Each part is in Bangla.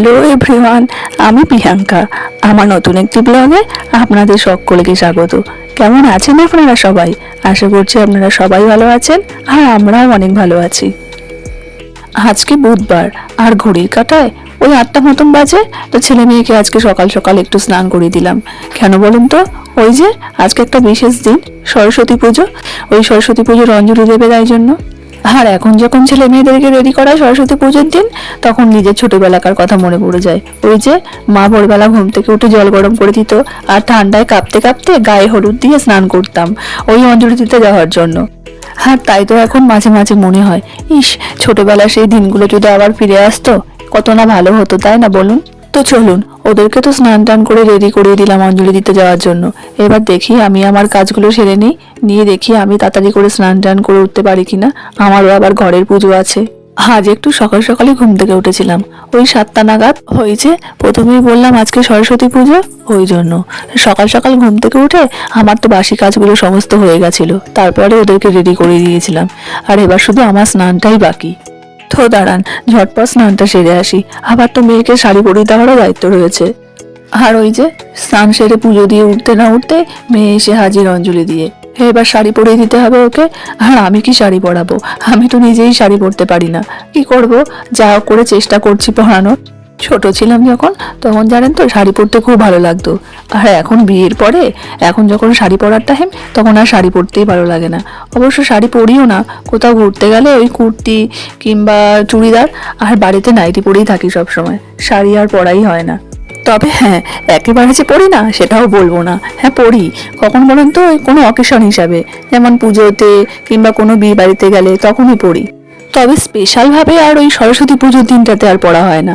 হ্যালো এভরিওয়ান, আমি প্রিয়াঙ্কা। আমার নতুন একটি ব্লগে আপনাদের সকলকে স্বাগত। কেমন আছেন আপনারা সবাই? আশা করছি আপনারা সবাই ভালো আছেন আর আমরাও অনেক ভালো আছি। আজকে বুধবার, আর ঘড়ির কাটায় ওই আটটা মতন বাজে, তো ছেলে মেয়েকে আজকে সকাল সকাল একটু স্নান করিয়ে দিলাম। কেন বলুন তো? ওই যে, আজকে একটা বিশেষ দিন, সরস্বতী পুজো। ওই সরস্বতী পুজোর অঞ্জলি দেবে তাই জন্য। আর এখন যখন ছেলে মেয়েদেরকে রেডি করায় সরস্বতী পুজোর দিন, তখন নিজের ছোটবেলাকার কথা মনে পড়ে যায়। ওই যে মা ভোরবেলা ঘুম থেকে উঠে জল গরম করে দিত আর ঠান্ডায় কাঁপতে কাঁপতে গায়ে হলুদ দিয়ে স্নান করতাম ওই অঞ্জলি দিতে যাওয়ার জন্য। হ্যাঁ তাই তো এখন মাঝে মাঝে মনে হয়, ইস, ছোটবেলার সেই দিনগুলো যদি আবার ফিরে আসতো, কত না ভালো হতো, তাই না বলুন? তো চলুন ওদেরকে তো স্নান টান করে রেডি করিয়ে দিলাম অঞ্জলি দিতে যাওয়ার জন্য। এবার দেখি আমি আমার কাজগুলো সেরে নিই। নিয়ে দেখি আমি তাড়াতাড়ি করে স্নান টান করে উঠতে পারি কিনা। আমারও আবার ঘরের পুজো আছে। আজ একটু সকাল সকালে ঘুম থেকে উঠেছিলাম। ওই সাতটা নাগাদ হয়েছে প্রথমেই বললাম আজকে সরস্বতী পুজো, ওই জন্য। সকাল সকাল ঘুম থেকে উঠে আমার তো বাসি কাজগুলো সমস্ত হয়ে গেছিল। তারপরে ওদেরকে রেডি করে দিয়েছিলাম। আর এবার শুধু আমার স্নানটাই বাকি। তো দাঁড়ান, ঝটপট স্নানটা সেরে আসি। আবার তো মেয়েকে শাড়ি পরিয়ে দেওয়ারও দায়িত্ব রয়েছে। আর ওই যে, স্নান সেরে পুজো দিয়ে উঠতে না উঠতে মেয়ে এসে হাজির অঞ্জলি দিয়ে। এবার শাড়ি পরিয়ে দিতে হবে ওকে, আর আমি কি শাড়ি পরাবো? আমি তো নিজেই শাড়ি পরতে পারি না। কি করব? যা করে চেষ্টা করছি পরানোর। ছোট ছিলাম যখন, তখন জানেন তো শাড়ি পরতে খুব ভালো লাগতো। আর এখন বিয়ের পরে, এখন যখন শাড়ি পরার টাইম তখন আর শাড়ি পরতেই ভালো লাগে না। অবশ্য শাড়ি পরিও না, কোথাও ঘুরতে গেলে ওই কুর্তি কিংবা চুড়িদার, আর বাড়িতে নাইটি পরেই থাকি সব সময় শাড়ি আর পরাই হয় না। তবে হ্যাঁ একেবারে যে পড়ি না, সেটাও বলব না। হ্যাঁ পড়ি কখন বলেন তো কোনো অকেশন হিসাবে। যেমন পুজোতে কিংবা কোনো বিয়ে বাড়িতে গেলে তখনই পড়ি তবে স্পেশালভাবে আর ওই সরস্বতী পুজোর দিনটাতে আর পড়া হয় না।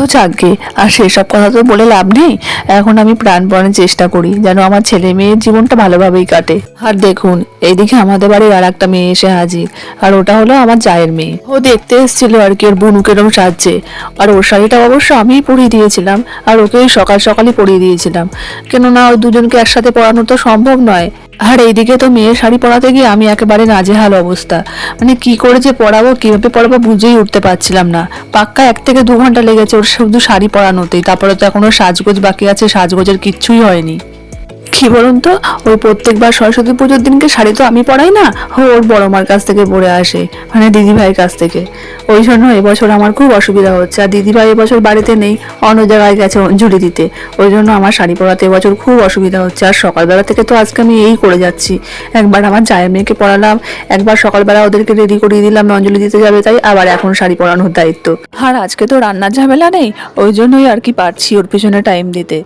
তো যাকগে আর সেসব কথা তো বলে লাভ নেই। এখন আমি প্রাণপণে চেষ্টা করি যেন আমার ছেলে মেয়ের জীবনটা ভালোভাবেই কাটে। আর দেখুন, এইদিকে আমাদের বাড়ির আর একটা মেয়ে এসে হাজির। আর ওটা হলো আমার জায়ের মেয়ে। ও দেখতে এসেছিল আর কি, ওর বনুকেরম সাজছে। আর ওর শাড়িটা অবশ্য আমিই পরিয়ে দিয়েছিলাম। আর ওকে সকাল সকালই পরিয়ে দিয়েছিলাম। কেননা ওই দুজনকে একসাথে পড়ানো তো সম্ভব নয়। আর এইদিকে তো মেয়ের শাড়ি পরাতে গিয়ে আমি একেবারে নাজেহাল অবস্থা। মানে কি করে যে পরাবো, কীভাবে পড়াবো বুঝেই উঠতে পারছিলাম না। পাক্কা এক থেকে দু ঘণ্টা লেগেছে ওর শুধু শাড়ি পরানোতেই। তারপরে তো এখনও সাজগোজ বাকি আছে, সাজগোজের কিচ্ছুই হয়নি। কি বলুন তো ওই প্রত্যেকবার সরস্বতী পুজোর দিনকে শাড়ি তো আমি পরাই না ও ওর বড় মার কাছ থেকে পরে আসে মানে দিদি ভাইয়ের কাছ থেকে। ওই জন্য এবছর আমার খুব অসুবিধা হচ্ছে, আর দিদি ভাই এবছর বাড়িতে নেই, অন্য জায়গায় গেছে অঞ্জলি দিতে। ওই জন্য আমার শাড়ি পরাতে এবছর খুব অসুবিধা হচ্ছে, আর সকালবেলা থেকে তো আজকে আমি এই করে যাচ্ছি। একবার আমার জায়ের মেয়েকে পড়ালাম একবার সকালবেলা ওদেরকে রেডি করিয়ে দিলাম, অঞ্জলি দিতে যাবে, তাই আবার এখন শাড়ি পরানোর দায়িত্ব। আর আজকে তো রান্নার ঝামেলা নেই, ওই জন্যই আর কি পারছি ওর পিছনে টাইম দিতে।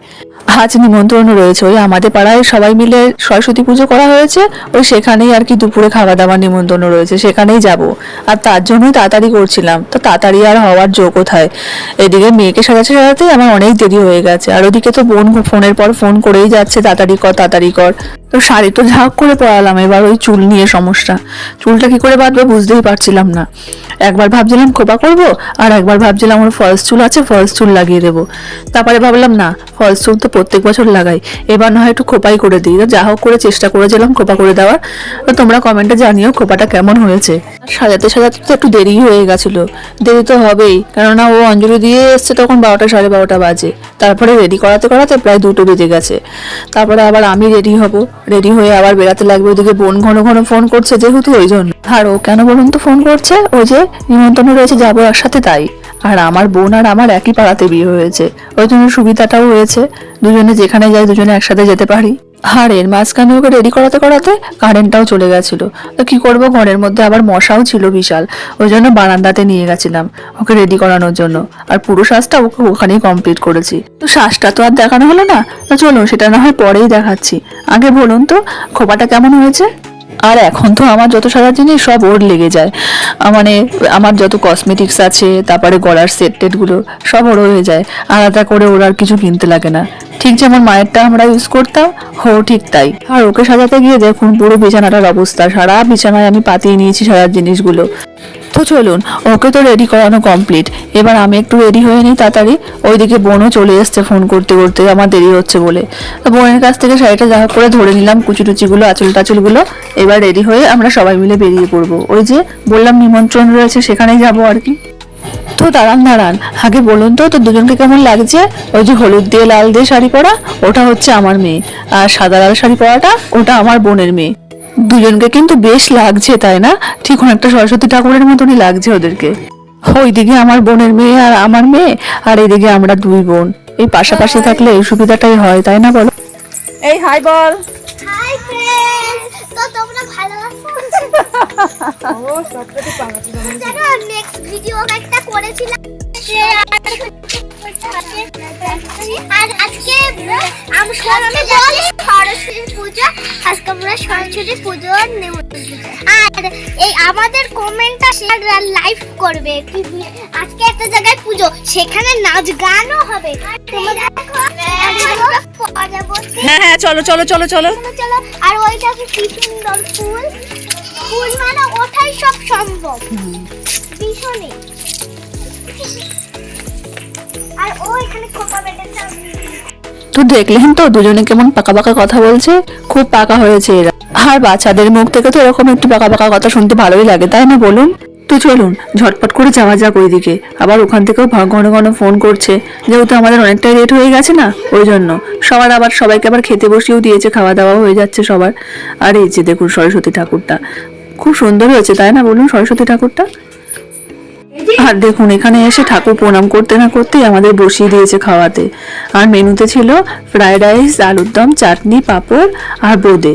আজ নিমন্ত্রণ রয়েছে ওই আমাদের পাড়ায় সবাই মিলে সরস্বতী পুজো করা হয়েছে, ওই সেখানেই আর কি দুপুরে খাওয়া দাওয়া নিমন্ত্রণ রয়েছে, সেখানেই যাব। আর তার জন্যই তাড়াতাড়ি করছিলাম, তো তাড়াতাড়ি আর হওয়ার যোগ কোথায়? এদিকে মেয়েকে সাজাতে সাজাতে আমার অনেক দেরি হয়ে গেছে, আর ওদিকে তো বোন ফোনের পর ফোন করেই যাচ্ছে, তাড়াতাড়ি কর তাড়াতাড়ি কর। তো শাড়ি তো ঝাঁক করে পরালাম, এবার ওই চুল নিয়ে সমস্যা। চুলটা কি করে বাঁধবে বুঝতেই পারছিলাম না। একবার ভাবছিলাম খোপা করব, আর একবার ভাবছিলাম ওর ফলস চুল আছে ফলস চুল লাগিয়ে দেবো। তারপরে ভাবলাম, না ফলস চুল তো প্রত্যেক বছর লাগাই। এবার না হয় একটু খোপাই করে দিই। যা হোক করে চেষ্টা করেছিলাম খোপা করে দেওয়ার। তো তোমরা কমেন্টে জানিও খোপাটা কেমন হয়েছে। সাজাতে সাজাতে তো একটু দেরি হয়ে গেছিল। দেরি তো হবেই, কেননা ও অঞ্জলি দিয়ে এসছে তখন বারোটা সাড়ে বারোটা বাজে। তারপরে রেডি করাতে করাতে প্রায় দুটো বেজে গেছে। তারপরে আবার আমি রেডি হব। রেডি হয়ে আবার বেড়াতে লাগবে। ওদিকে বোন ঘন ঘন ফোন করছে যেহেতু ওই জন্য। আর ও কেন বলুন তো ফোন করছে? ওই যে নিমন্ত্রণ রয়েছে, যাব একসাথে তাই। আর আমার বোন আর আমার একই পাড়াতে বিয়ে হয়েছে। ওই জন্য সুবিধাটাও হয়েছে দুজনে যেখানে যাই, দুজনে একসাথে যেতে পারি। এর মাঝখানে ওকে রেডি করাতে করাতে কারেন্টটাও চলে গেছিল। তো কি করব? ঘরের মধ্যে আবার মশাও ছিল বিশাল। ওই জন্য বারান্দাতে নিয়ে গেছিলাম ওকে রেডি করানোর জন্য। আর পুরো শ্বাসটা ওকে ওখানেই কমপ্লিট করেছি। তো শ্বাসটা তো আর দেখানো হলো না। তো চলুন সেটা না হয় পরেই দেখাচ্ছি। আগে বলুন তো, খোপাটা কেমন হয়েছে? আর এখন তো আমার যত সারা জিনিস সব ওর লেগে যায়। মানে আমার যত কসমেটিক্স আছে, তারপরে গলার সেট টেটগুলো সব ওর হয়ে যায়। আলাদা করে ওর আর কিছু কিনতে লাগে না। ঠিক যেমন মায়েরটা আমরা ইউজ করতাম হো ঠিক তাই। আর ওকে সাজাতে গিয়ে দেখুন পুরো বিছানাটার অবস্থা। সারা বিছানায় আমি পাতিয়ে নিয়েছি সারা জিনিসগুলো। তো চলুন, ওকে তো রেডি করানো কমপ্লিট এবার আমি একটু রেডি হয়ে নিই তাড়াতাড়ি। ওইদিকে বোনও চলে এসছে ফোন করতে করতে, আমার দেরি হচ্ছে বলে। বোনের কাছ থেকে শাড়িটা যা করে ধরে নিলাম কুচি টুচিগুলো আঁচল টাচলগুলো এবার রেডি হয়ে আমরা সবাই মিলে বেরিয়ে পড়ব। ওই যে বললাম, নিমন্ত্রণ রয়েছে, সেখানেই যাব আর কি। তো দাঁড়ান দাঁড়ান। আগে বলুন তো তো দুজনকে কেমন লাগছে? ওই যে হলুদ দিয়ে লাল দিয়ে শাড়ি পরা ওটা হচ্ছে আমার মেয়ে। আর সাদা লাল শাড়ি পরাটা ওটা আমার বোনের মেয়ে। দুজনকে কিন্তু বেশ লাগছে তাই না? ঠিক অনেকটা সরস্বতী ঠাকুরের মতনই লাগছে ওদেরকে। ওইদিকে আমার বোনের মেয়ে আর আমার মেয়ে আর এইদিকে আমরা দুই বোন। এই পাশাপাশি থাকলে এই সুবিধাটাই হয় তাই না বলো? এই হাই বল। হাই ফ্রেন্ডস তো তোমরা ভালো আছো আর আজকে আমি সরস্বতী সরস্বতী পুজো আজকে আর এই আমাদের কমেন্টটা শেয়ার লাইভ করবে আজকে একটা জায়গায় পুজো সেখানে নাচ গানও হবে হ্যাঁ হ্যাঁ চলো চলো চলো চলো চলো আর ওইটা কি সুন্দর ফুল ফুল মানে ওঠাই সব সম্ভব। আর ও এখানে খোপা বেঁধেছে তো দেখলেন তো, দুজনে কেমন পাকা পাকা কথা বলছে? খুব পাকা হয়েছে এরা। আর বাচ্চাদের মুখ থেকে তো এরকম একটু পাকা পাকা কথা শুনতে ভালোই লাগে, তাই না বলুন? তো চলুন, ঝটপট করে যাওয়া যাক ওইদিকে। আবার ওখান থেকেও ঘন ঘন ফোন করছে। যেহেতু আমাদের অনেকটাই লেট হয়ে গেছে না, ওই জন্য। সবার আবার সবাইকে আবার খেতে বসিয়েও দিয়েছে, খাওয়া দাওয়া হয়ে যাচ্ছে সবার। আর এই যে দেখুন সরস্বতী ঠাকুরটা। খুব সুন্দর হয়েছে, তাই না বলুন সরস্বতী ঠাকুরটা? আর দেখুন, এখানে এসে ঠাকুর প্রণাম করতে না করতেই আমাদের বসিয়ে দিয়েছে খাওয়াতে। আর মেনুতে ছিল ফ্রায়েড রাইস, আলুর দম, চাটনি, পাঁপড় আর বোঁদে।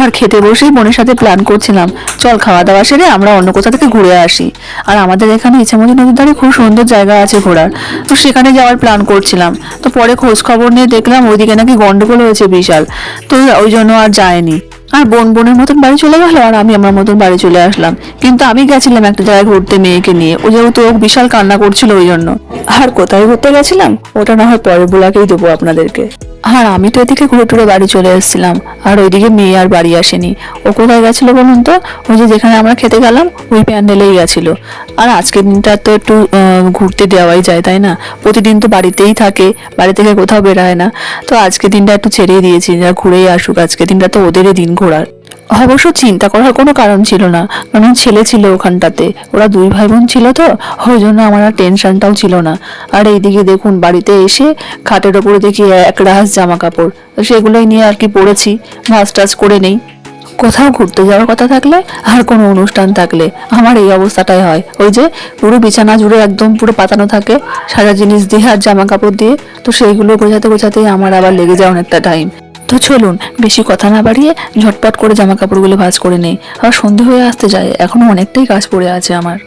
আর খেতে বসেই বোনের সাথে প্ল্যান করছিলাম, চল খাওয়া দাওয়া সেরে আমরা অন্য কোথা থেকে ঘুরে আসি। আর আমাদের এখানে ইছামতি নদীর ধারে খুব সুন্দর জায়গা আছে ঘোরার। তো সেখানে যাওয়ার প্ল্যান করছিলাম। তো পরে খোঁজ খবর নিয়ে দেখলাম ওইদিকে নাকি গন্ডগোল হয়েছে বিশাল। তো ওই জন্য আর যায়নি। আর বোন বোনের মতন বাড়ি চলে গেল আর আমি আমার মতন বাড়ি চলে আসলাম। কিন্তু আমি গেছিলাম একটা জায়গায় ঘুরতে মেয়েকে নিয়ে। ও যেহেতু ও বিশাল কান্না করছিল ওই জন্য। আর কোথায় ঘুরতে গেছিলাম? ওটা না হয় পরে বোলাকেই দেবো আপনাদেরকে। আর আমি তো এদিকে ঘুরে টুরে বাড়ি চলে এসেছিলাম, আর ওইদিকে মেয়ে আর বাড়ি আসেনি। ও কোথায় গেছিল বলুন তো? ওই যে যেখানে আমরা খেতে গেলাম, ওই প্যান্ডেলেই গেছিল। আর আজকের দিনটা তো একটু ঘুরতে দেওয়াই যায়, তাই না? প্রতিদিন তো বাড়িতেই থাকে, বাড়ি থেকে কোথাও বেরোয় না। তো আজকের দিনটা একটু ছেড়েই দিয়েছি, যা ঘুরেই আসুক। আজকের দিনটা তো ওদেরই দিন ঘোরার। অবশ্য চিন্তা করার কোনো কারণ ছিল না। কারণ ছেলে ছিল ওখানটাতে। ওরা দুই ভাই বোন ছিল তো, ওই জন্য আমার আর টেনশনটাও ছিল না। আর এইদিকে দেখুন, বাড়িতে এসে খাটের ওপরে দেখি এক রাস জামা কাপড় সেগুলোই নিয়ে আর কি পরেছি ভাজ টাজ করে নেই। কোথাও ঘুরতে যাওয়ার কথা থাকলে আর কোনো অনুষ্ঠান থাকলে আমার এই অবস্থাটাই হয়। ওই যে পুরো বিছানা জুড়ে একদম পুরো পাতানো থাকে সারা জিনিস দিয়ে আর জামা কাপড় দিয়ে, তো সেইগুলো গোছাতে গোছাতেই আমার আবার লেগে যায় অনেকটা টাইম তো চলুন, বেশি কথা না বাড়িয়ে ঝটপট করে জামা কাপড়গুলো ভাঁজ করে নেই। আর সন্ধে হয়ে আসতে যায়, এখনও অনেকটাই কাজ পড়ে আছে আমার।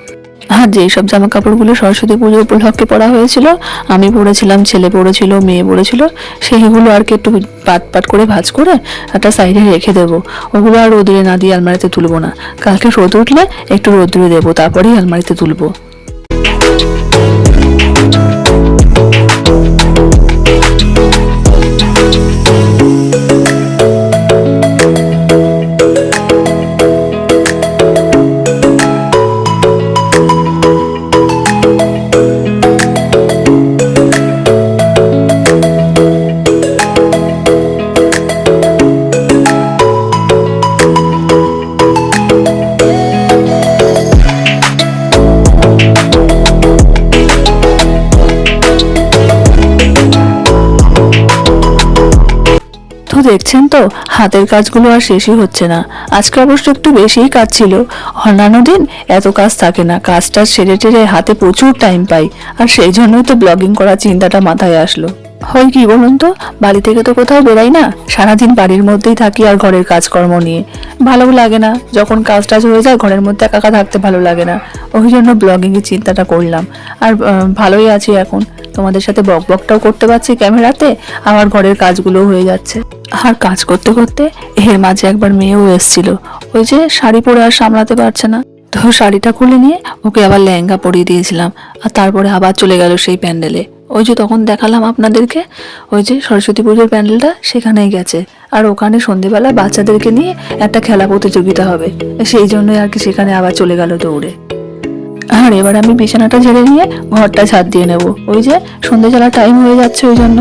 আর যেই সব জামা কাপড়গুলো সরস্বতী পুজো উপলক্ষে পরা হয়েছিল, আমি পরেছিলাম ছেলে পরেছিল মেয়ে পরেছিল সেইগুলো আর কি একটু পাট পাট করে ভাঁজ করে একটা সাইডে রেখে দেবো। ওগুলো আর রোদ্রে না দিয়ে আলমারিতে তুলবো না। কালকে রোদ উঠলে একটু রোদ্রে দেবো, তারপরেই আলমারিতে তুলবো। তো দেখছেন তো, হাতের কাজগুলো আর শেষই হচ্ছে না। আজকে অবশ্য একটু বেশিই কাজ ছিল। অন্যান্য দিন এত কাজ থাকে না, কাজটা সেরে টেরে হাতে প্রচুর টাইম পাই। আর সেই জন্যই তো ব্লগিং করার চিন্তাটা মাথায় আসলো। হয় কি বলুন তো, বাড়ি থেকে তো কোথাও বেরাই না? সারাদিন বাড়ির মধ্যেই থাকি আর ঘরের কাজকর্ম নিয়ে। ভালো লাগে না, যখন কাজ টাজ হয়ে যায়, ঘরের মধ্যে একা থাকতে ভালো লাগে না। ওই জন্য ব্লগিং এর চিন্তাটা করলাম। আর ভালোই আছি এখন। তোমাদের সাথে বক বকটাও করতে পারছি ক্যামেরাতে। আমার ঘরের কাজগুলো হয়ে যাচ্ছে। আর কাজ করতে করতে এর মাঝে একবার মেয়েও এসেছিল। ওই যে শাড়ি পরে আর সামলাতে পারছে না। তো শাড়িটা খুলে নিয়ে ওকে আবার লেহেঙ্গা পরিয়ে দিয়েছিলাম। আর তারপরে আবার চলে গেল সেই প্যান্ডেলে। ওই যে তখন দেখালাম আপনাদেরকে, ওই যে সরস্বতী পুজোর প্যান্ডেলটা সেখানেই গেছে। আর ওখানে সন্ধেবেলা বাচ্চাদেরকে নিয়ে একটা খেলা প্রতিযোগিতা হবে। সেই জন্যই আর কি সেখানে আবার চলে গেল দৌড়ে। আর এবার আমি বিছানাটা ঝেড়ে নিয়ে ঘরটা ছাদ দিয়ে নেব। ওই যে সন্ধে টাইম হয়ে যাচ্ছে ওই জন্য।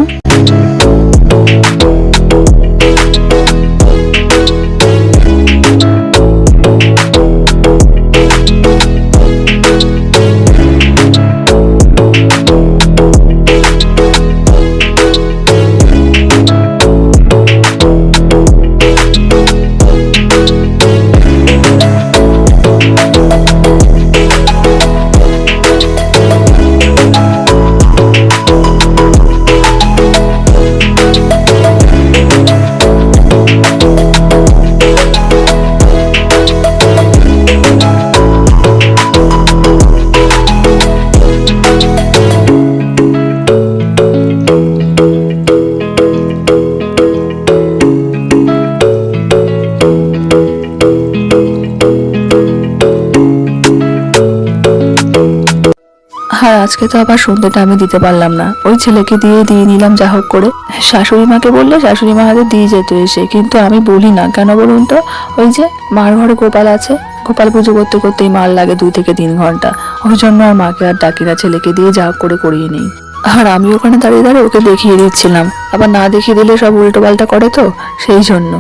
আজকে তো আবার সন্ধ্যেটা আমি দিতে পারলাম না। ওই ছেলেকে দিয়ে দিয়ে নিলাম যা হোক করে। শাশুড়ি মাকে বললে শাশুড়ি মা হাতে দিয়ে যেত এসে, কিন্তু আমি বলি না। কেন বলুন তো? ওই যে মার ঘরে গোপাল আছে। গোপাল পুজো করতে করতেই মার লাগে দুই থেকে তিন ঘণ্টা। ওই জন্য আর মাকে আর ডাকি না, ছেলেকে দিয়ে যা করে করিয়ে নেই। আর আমি ওখানে দাঁড়িয়ে দাঁড়িয়ে ওকে দেখিয়ে দিচ্ছিলাম। আবার না দেখিয়ে দিলে সব উল্টো পাল্টা করে তো? সেই জন্য।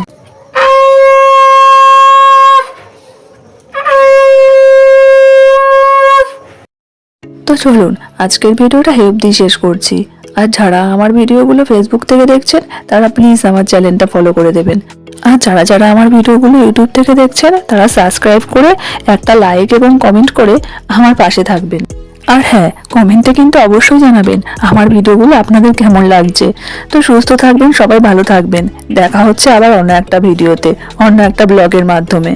তো চলুন, আজকের ভিডিওটা হেল্প দিয়ে শেষ করছি। আর যারা আমার ভিডিওগুলো ফেসবুক থেকে দেখছেন, তারা প্লিজ আমার চ্যানেলটা ফলো করে দেবেন। আর যারা যারা আমার ভিডিওগুলো ইউটিউব থেকে দেখছেন, তারা সাবস্ক্রাইব করে একটা লাইক এবং কমেন্ট করে আমার পাশে থাকবেন। আর হ্যাঁ কমেন্টে কিন্তু অবশ্যই জানাবেন আমার ভিডিওগুলো আপনাদের কেমন লাগছে। তো সুস্থ থাকবেন, সবাই ভালো থাকবেন। দেখা হচ্ছে আবার অন্য একটা ভিডিওতে, অন্য একটা ব্লগের মাধ্যমে।